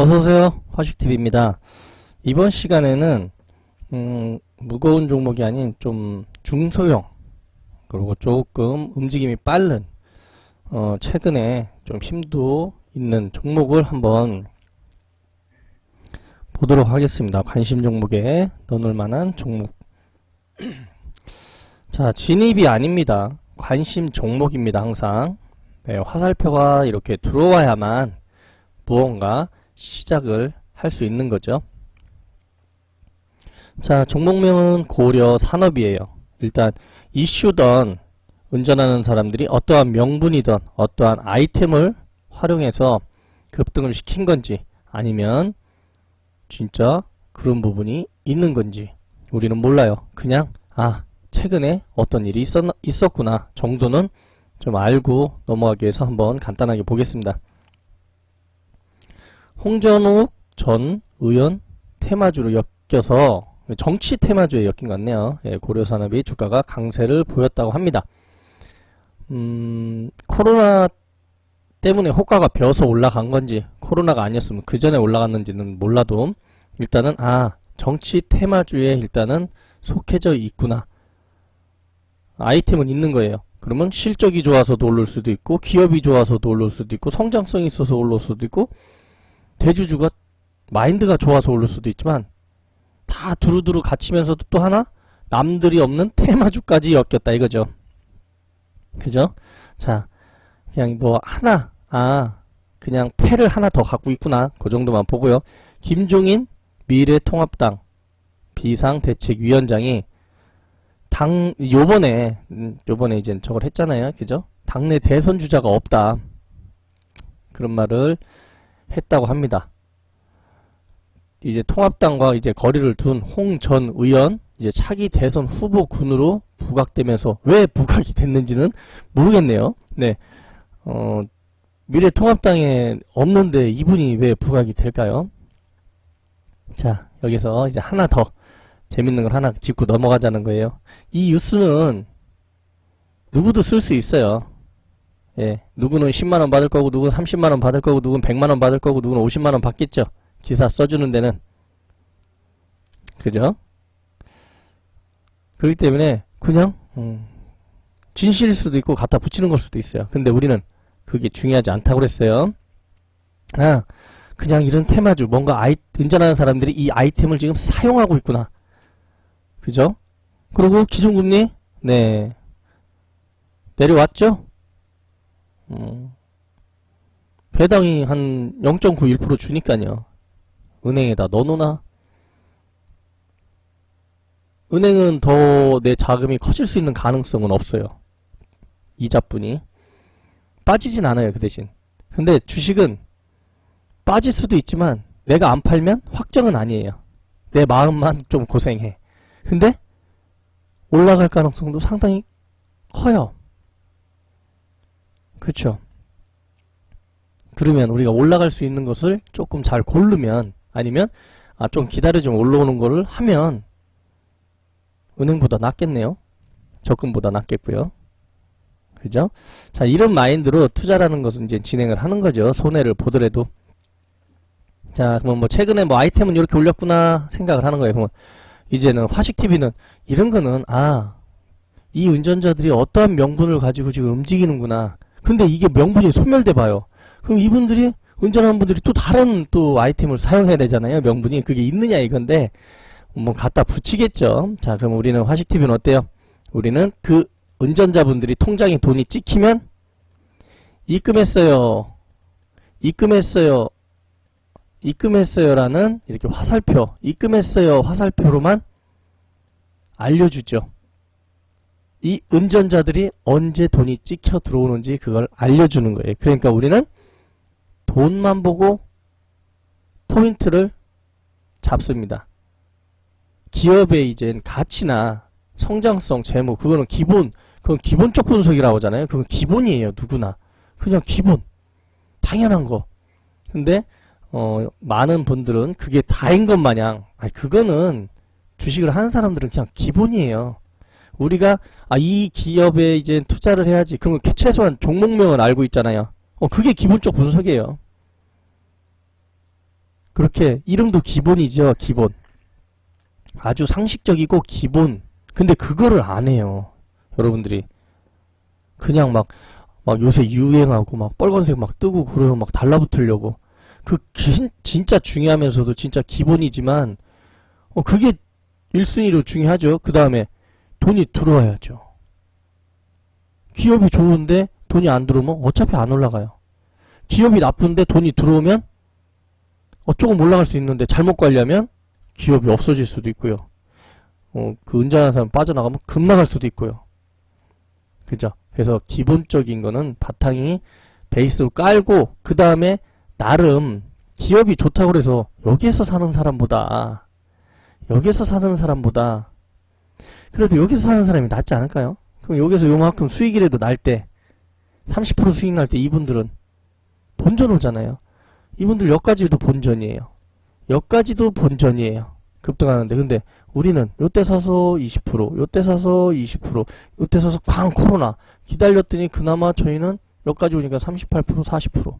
어서오세요. 화식TV입니다. 이번 시간에는, 음, 무거운 종목이 아닌 좀 중소형, 그리고 조금 움직임이 빠른, 어, 최근에 좀 힘도 있는 종목을 한번 보도록 하겠습니다. 관심 종목에 넣을 만한 종목. 자, 진입이 아닙니다. 관심 종목입니다, 항상. 네, 화살표가 이렇게 들어와야만 무언가 시작을 할 수 있는 거죠. 자, 종목명은 고려 산업이에요. 일단 이슈던 운전하는 사람들이 어떠한 명분이든 어떠한 아이템을 활용해서 급등을 시킨 건지 아니면 진짜 그런 부분이 있는 건지 우리는 몰라요. 그냥 아 최근에 어떤 일이 있었, 있었구나 정도는 좀 알고 넘어가기 위해서 한번 간단하게 보겠습니다. 홍전욱 전 의원 테마주로 엮여서 정치 테마주에 엮인 것 같네요. 예, 고려산업이 주가가 강세를 보였다고 합니다. 음, 코로나 때문에 호가가 벼서 올라간 건지 코로나가 아니었으면 그 전에 올라갔는지는 몰라도 일단은 아 정치 테마주에 일단은 속해져 있구나 아이템은 있는 거예요. 그러면 실적이 좋아서도 오를 수도 있고 기업이 좋아서도 오를 수도 있고 성장성이 있어서 오를 수도 있고 대주주가 마인드가 좋아서 오를 수도 있지만 다 두루두루 갇히면서도 또 하나 남들이 없는 테마주까지 엮였다 이거죠. 그죠? 자, 그냥 뭐 하나 아 그냥 패를 하나 더 갖고 있구나 그 정도만 보고요. 김종인 미래통합당 비상대책위원장이 당 요번에 음, 요번에 이제 저걸 했잖아요. 그죠? 당내 대선 주자가 없다. 그런 말을 했다고 합니다. 이제 통합당과 이제 거리를 둔 홍 전 의원 이제 차기 대선 후보 군으로 부각되면서 왜 부각이 됐는지는 모르겠네요. 네. 어, 미래 통합당에 없는데 이분이 왜 부각이 될까요? 자, 여기서 이제 하나 더 재밌는 걸 하나 짚고 넘어가자는 거예요. 이 뉴스는 누구도 쓸 수 있어요. 예, 누구는 10만 원 받을 거고, 누구는 30만 원 받을 거고, 누구는 100만 원 받을 거고, 누구는 50만 원 받겠죠. 기사 써주는 데는. 그죠? 그렇기 때문에, 그냥, 음, 진실일 수도 있고, 갖다 붙이는 걸 수도 있어요. 근데 우리는 그게 중요하지 않다고 그랬어요. 아, 그냥 이런 테마주, 뭔가 아이, 운전하는 사람들이 이 아이템을 지금 사용하고 있구나. 그죠? 그리고 기존금리, 네. 내려왔죠? 음, 배당이 한 0.91% 주니까요. 은행에다 넣어놓나? 은행은 더 내 자금이 커질 수 있는 가능성은 없어요. 이자뿐이. 빠지진 않아요, 그 대신. 근데 주식은 빠질 수도 있지만 내가 안 팔면 확정은 아니에요. 내 마음만 좀 고생해. 근데 올라갈 가능성도 상당히 커요. 그쵸? 그러면 우리가 올라갈 수 있는 것을 조금 잘 고르면 아니면 아 좀 기다려 좀 올라오는 거를 하면 은행보다 낫겠네요. 적금보다 낫겠고요. 그죠? 자, 이런 마인드로 투자라는 것은 이제 진행을 하는 거죠. 손해를 보더라도. 자, 그러면 뭐 최근에 뭐 아이템은 이렇게 올렸구나 생각을 하는 거예요. 그러면 이제는 화식TV는 이런 거는 아, 이 운전자들이 어떠한 명분을 가지고 지금 움직이는구나. 근데 이게 명분이 소멸돼 봐요. 그럼 이분들이 운전하는 분들이 또 다른 또 아이템을 사용해야 되잖아요. 명분이 그게 있느냐 이건데 뭐 갖다 붙이겠죠. 자, 그럼 우리는 화식TV는 어때요? 우리는 그 운전자분들이 통장에 돈이 찍히면 입금했어요. 입금했어요. 입금했어요라는 이렇게 화살표, 입금했어요 화살표로만 알려주죠. 이 운전자들이 언제 돈이 찍혀 들어오는지 그걸 알려주는 거예요. 그러니까 우리는 돈만 보고 포인트를 잡습니다. 기업의 이제 가치나 성장성, 재무 그거는 기본, 그건 기본적 분석이라고 하잖아요. 그건 기본이에요. 누구나 그냥 기본, 당연한 거. 근데 어, 많은 분들은 그게 다인 것 마냥, 아니, 그거는 주식을 하는 사람들은 그냥 기본이에요. 우리가, 아, 이 기업에 이제 투자를 해야지. 그러면 최소한 종목명을 알고 있잖아요. 어, 그게 기본적 분석이에요. 그렇게 이름도 기본이죠, 기본. 아주 상식적이고 기본. 근데 그거를 안 해요. 여러분들이. 그냥 막, 막 요새 유행하고 막 빨간색 막 뜨고 그러고 막 달라붙으려고. 그 긴- 진짜 중요하면서도 진짜 기본이지만, 어, 그게 1순위로 중요하죠. 그 다음에 돈이 들어와야죠. 기업이 좋은데 돈이 안 들어오면 어차피 안 올라가요. 기업이 나쁜데 돈이 들어오면 어, 조금 올라갈 수 있는데 잘못 관리하면 기업이 없어질 수도 있고요. 어, 그 은전한 사람 빠져나가면 급 나갈 수도 있고요. 그죠? 그래서 기본적인 거는 바탕이 베이스로 깔고 그 다음에 나름 기업이 좋다고 그래서 여기에서 사는 사람보다 여기에서 사는 사람보다 그래도 여기서 사는 사람이 낫지 않을까요? 그럼 여기서 요만큼 수익이라도 날 때 30% 수익 날 때 이분들은 본전 오잖아요. 이분들 여기까지도 본전이에요. 여기까지도 본전이에요. 급등하는데 근데 우리는 요때 사서 20% 요때 사서 20% 요때 사서 쾅 코로나 기다렸더니 그나마 저희는 여기까지 오니까 38% 40%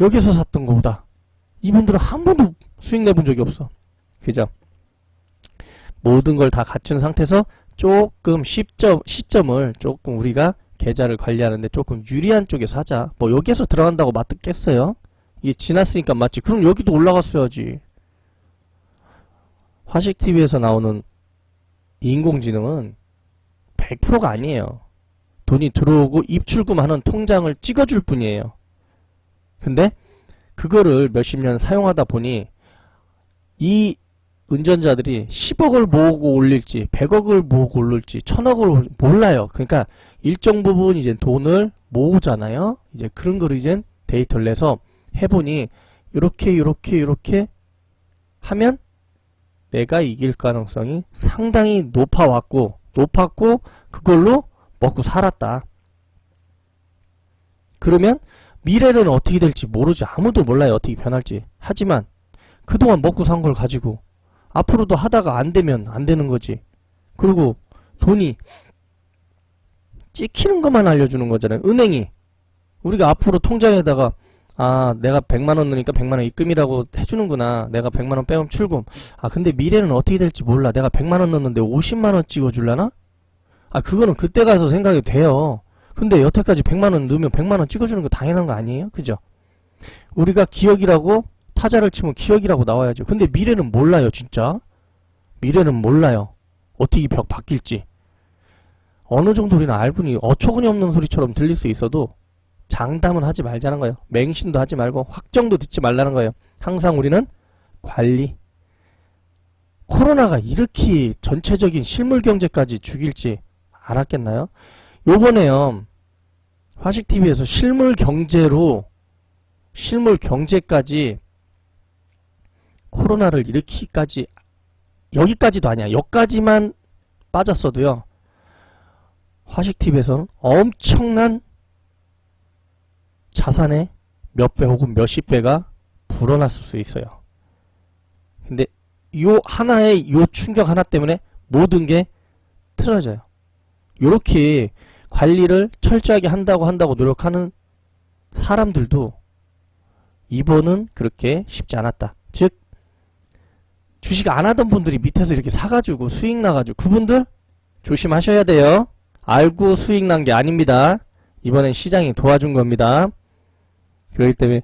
여기서 샀던 거보다 이분들은 한 번도 수익 내본 적이 없어. 그죠? 모든 걸 다 갖춘 상태에서 조금 시점, 시점을 조금 우리가 계좌를 관리하는데 조금 유리한 쪽에서 하자. 뭐 여기에서 들어간다고 맞겠어요? 이게 지났으니까 맞지. 그럼 여기도 올라갔어야지. 화식TV에서 나오는 인공지능은 100%가 아니에요. 돈이 들어오고 입출금하는 통장을 찍어줄 뿐이에요. 근데 그거를 몇십 년 사용하다 보니 이 운전자들이 10억을 모으고 올릴지 100억을 모으고 올릴지 1000억을 몰라요. 그러니까 일정 부분 이제 돈을 모으잖아요. 이제 그런 거를 이제 데이터를 내서 해보니 이렇게 이렇게 이렇게 하면 내가 이길 가능성이 상당히 높아왔고 높았고 그걸로 먹고 살았다. 그러면 미래는 어떻게 될지 모르지 아무도 몰라요 어떻게 변할지 하지만 그동안 먹고 산 걸 가지고 앞으로도 하다가 안 되면 안 되는 거지. 그리고 돈이 찍히는 것만 알려주는 거잖아요. 은행이. 우리가 앞으로 통장에다가 아 내가 100만원 넣으니까 100만원 입금이라고 해주는구나. 내가 100만원 빼면 출금. 아 근데 미래는 어떻게 될지 몰라. 내가 100만원 넣었는데 50만원 찍어줄라나? 아 그거는 그때 가서 생각이 돼요. 근데 여태까지 100만원 넣으면 100만원 찍어주는 거 당연한 거 아니에요? 그죠? 우리가 기억이라고 타자를 치면 기억이라고 나와야죠. 근데 미래는 몰라요, 진짜. 미래는 몰라요. 어떻게 벽 바뀔지. 어느 정도 우리는 알분이 어처구니 없는 소리처럼 들릴 수 있어도 장담은 하지 말자는 거예요. 맹신도 하지 말고 확정도 듣지 말라는 거예요. 항상 우리는 관리. 코로나가 이렇게 전체적인 실물 경제까지 죽일지 알았겠나요? 요번에요. 화식TV에서 실물 경제로 실물 경제까지 코로나를 일으키까지 여기까지도 아니야. 여기까지만 빠졌어도요. 화식TV에서는 엄청난 자산의 몇 배 혹은 몇십 배가 불어났을 수 있어요. 근데 요 하나의 요 충격 하나 때문에 모든 게 틀어져요. 요렇게 관리를 철저하게 한다고 한다고 노력하는 사람들도 이번은 그렇게 쉽지 않았다. 즉 주식 안 하던 분들이 밑에서 이렇게 사가지고 수익 나가지고 그분들 조심하셔야 돼요. 알고 수익 난 게 아닙니다. 이번엔 시장이 도와준 겁니다. 그렇기 때문에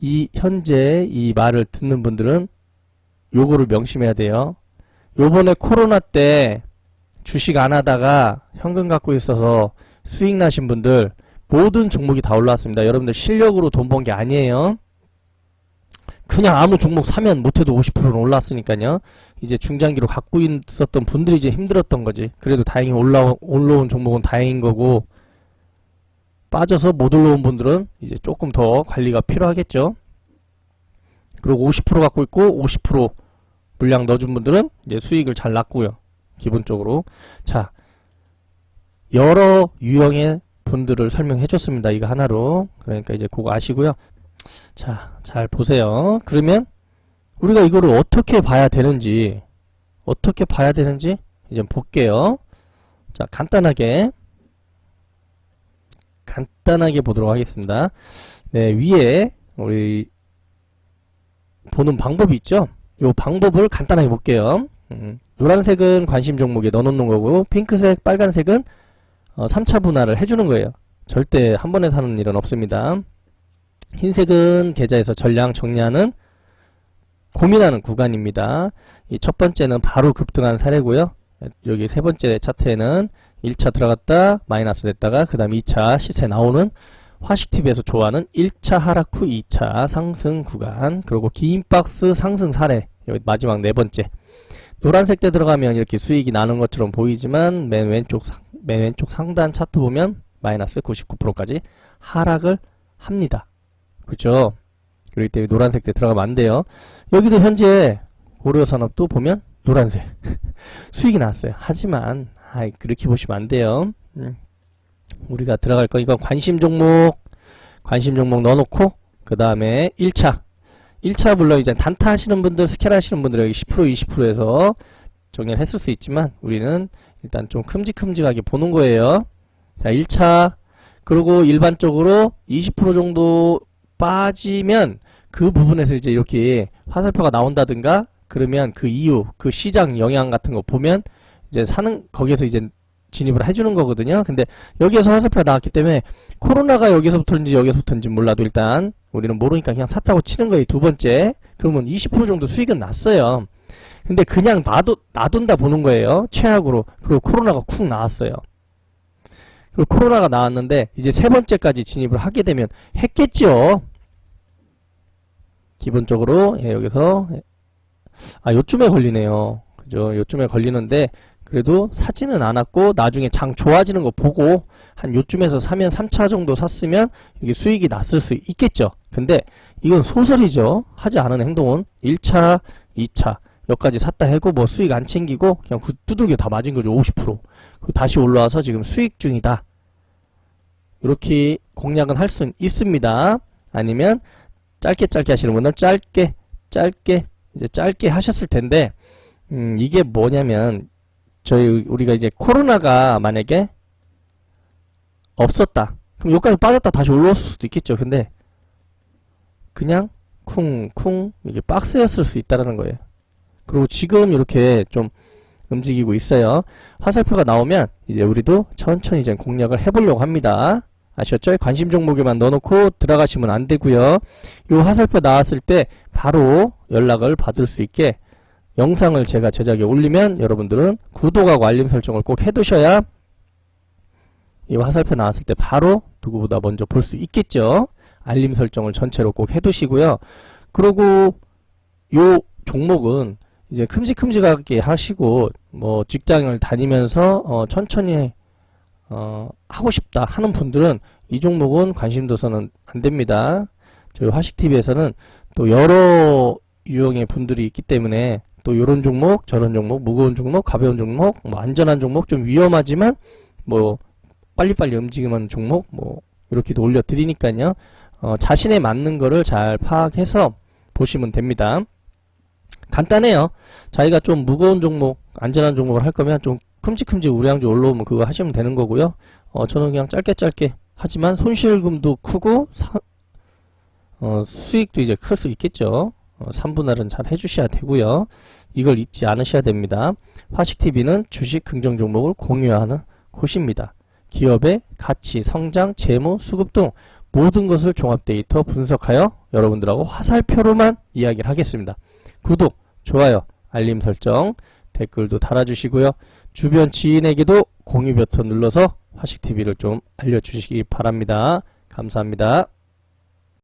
이 현재 이 말을 듣는 분들은 요거를 명심해야 돼요. 요번에 코로나 때 주식 안 하다가 현금 갖고 있어서 수익 나신 분들 모든 종목이 다 올라왔습니다. 여러분들 실력으로 돈 번 게 아니에요. 그냥 아무 종목 사면 못해도 50%는 올랐으니까요. 이제 중장기로 갖고 있었던 분들이 이제 힘들었던 거지. 그래도 다행히 올라 올라온 종목은 다행인 거고 빠져서 못 올라온 분들은 이제 조금 더 관리가 필요하겠죠. 그리고 50% 갖고 있고 50% 물량 넣어준 분들은 이제 수익을 잘 났고요. 기본적으로 자 여러 유형의 분들을 설명해 줬습니다. 이거 하나로 그러니까 이제 그거 아시고요. 자, 잘 보세요. 그러면 우리가 이거를 어떻게 봐야 되는지 어떻게 봐야 되는지 이제 볼게요. 자, 간단하게 간단하게 보도록 하겠습니다. 네, 위에 우리 보는 방법이 있죠. 요 방법을 간단하게 볼게요. 음, 노란색은 관심 종목에 넣어놓는 거고 핑크색, 빨간색은 어, 3차 분할을 해주는 거예요. 절대 한 번에 사는 일은 없습니다. 흰색은 계좌에서 전량 정리하는 고민하는 구간입니다. 이 첫 번째는 바로 급등한 사례고요. 여기 세 번째 차트에는 1차 들어갔다 마이너스 됐다가 그 다음 2차 시세 나오는 화식TV에서 좋아하는 1차 하락 후 2차 상승 구간 그리고 긴 박스 상승 사례 여기 마지막 네 번째 노란색 때 들어가면 이렇게 수익이 나는 것처럼 보이지만 맨 왼쪽 상, 맨 왼쪽 상단 차트 보면 마이너스 99%까지 하락을 합니다. 그죠? 그렇기 때문에 노란색 때 들어가면 안 돼요. 여기도 현재 고려산업도 보면 노란색 수익이 났어요. 하지만 아이 그렇게 보시면 안 돼요. 음. 우리가 들어갈 거 이건 관심 종목 관심 종목 넣어놓고 그 다음에 1차 1차 물론 이제 단타 하시는 분들 스캔 하시는 분들 여기 10% 20%에서 정리를 했을 수 있지만 우리는 일단 좀 큼직큼직하게 보는 거예요. 자 1차 그리고 일반적으로 20% 정도 빠지면 그 부분에서 이제 이렇게 화살표가 나온다든가 그러면 그 이유 그 시장 영향 같은 거 보면 이제 사는 거기에서 이제 진입을 해주는 거거든요. 근데 여기에서 화살표가 나왔기 때문에 코로나가 여기서부터인지 여기서부터인지 몰라도 일단 우리는 모르니까 그냥 샀다고 치는 거예요. 두 번째 그러면 20% 정도 수익은 났어요. 근데 그냥 놔둬 놔둔다 보는 거예요. 최악으로 그리고 코로나가 쿵 나왔어요. 그리고 코로나가 나왔는데 이제 세 번째까지 진입을 하게 되면 했겠죠. 기본적으로 예, 여기서 아 요쯤에 걸리네요. 그죠? 요쯤에 걸리는데 그래도 사지는 않았고 나중에 장 좋아지는 거 보고 한 요쯤에서 사면 3차 정도 샀으면 이게 수익이 났을 수 있겠죠. 근데 이건 소설이죠. 하지 않은 행동은 1차, 2차 여기까지 샀다 해고 뭐 수익 안 챙기고 그냥 그 두들겨 다 맞은 거죠. 50%. 그리고 다시 올라와서 지금 수익 중이다. 이렇게 공략은 할 수 있습니다. 아니면 짧게 짧게 하시는 분은 짧게 짧게 이제 짧게 하셨을 텐데 음, 이게 뭐냐면 저희 우리가 이제 코로나가 만약에 없었다. 그럼 여기까지 빠졌다 다시 올라왔을 수도 있겠죠. 근데 그냥 쿵쿵 이게 박스였을 수 있다라는 거예요. 그리고 지금 이렇게 좀 움직이고 있어요. 화살표가 나오면 이제 우리도 천천히 이제 공략을 해보려고 합니다. 아셨죠? 관심 종목에만 넣어놓고 들어가시면 안 되고요. 이 화살표 나왔을 때 바로 연락을 받을 수 있게 영상을 제가 제작에 올리면 여러분들은 구독하고 알림 설정을 꼭 해두셔야 이 화살표 나왔을 때 바로 누구보다 먼저 볼 수 있겠죠. 알림 설정을 전체로 꼭 해두시고요. 그리고 요 종목은 이제 큼직큼직하게 하시고 뭐 직장을 다니면서 어 천천히 어 하고 싶다 하는 분들은 이 종목은 관심 둬서는 안 됩니다. 저희 화식TV에서는 또 여러 유형의 분들이 있기 때문에 또 요런 종목, 저런 종목, 무거운 종목, 가벼운 종목, 뭐 안전한 종목, 좀 위험하지만 뭐 빨리빨리 움직이는 종목 뭐 이렇게도 올려드리니까요. 어, 자신에 맞는 거를 잘 파악해서 보시면 됩니다. 간단해요. 자기가 좀 무거운 종목, 안전한 종목을 할 거면 좀 큼직큼직 우량주 올라오면 그거 하시면 되는 거고요. 어, 저는 그냥 짧게 짧게 하지만 손실금도 크고 사, 어, 수익도 이제 클 수 있겠죠. 어, 3분할은 잘 해주셔야 되고요. 이걸 잊지 않으셔야 됩니다. 화식TV는 주식 긍정 종목을 공유하는 곳입니다. 기업의 가치, 성장, 재무, 수급 등 모든 것을 종합 데이터 분석하여 여러분들하고 화살표로만 이야기를 하겠습니다. 구독, 좋아요, 알림 설정, 댓글도 달아주시고요. 주변 지인에게도 공유 버튼 눌러서 화식TV를 좀 알려주시기 바랍니다. 감사합니다.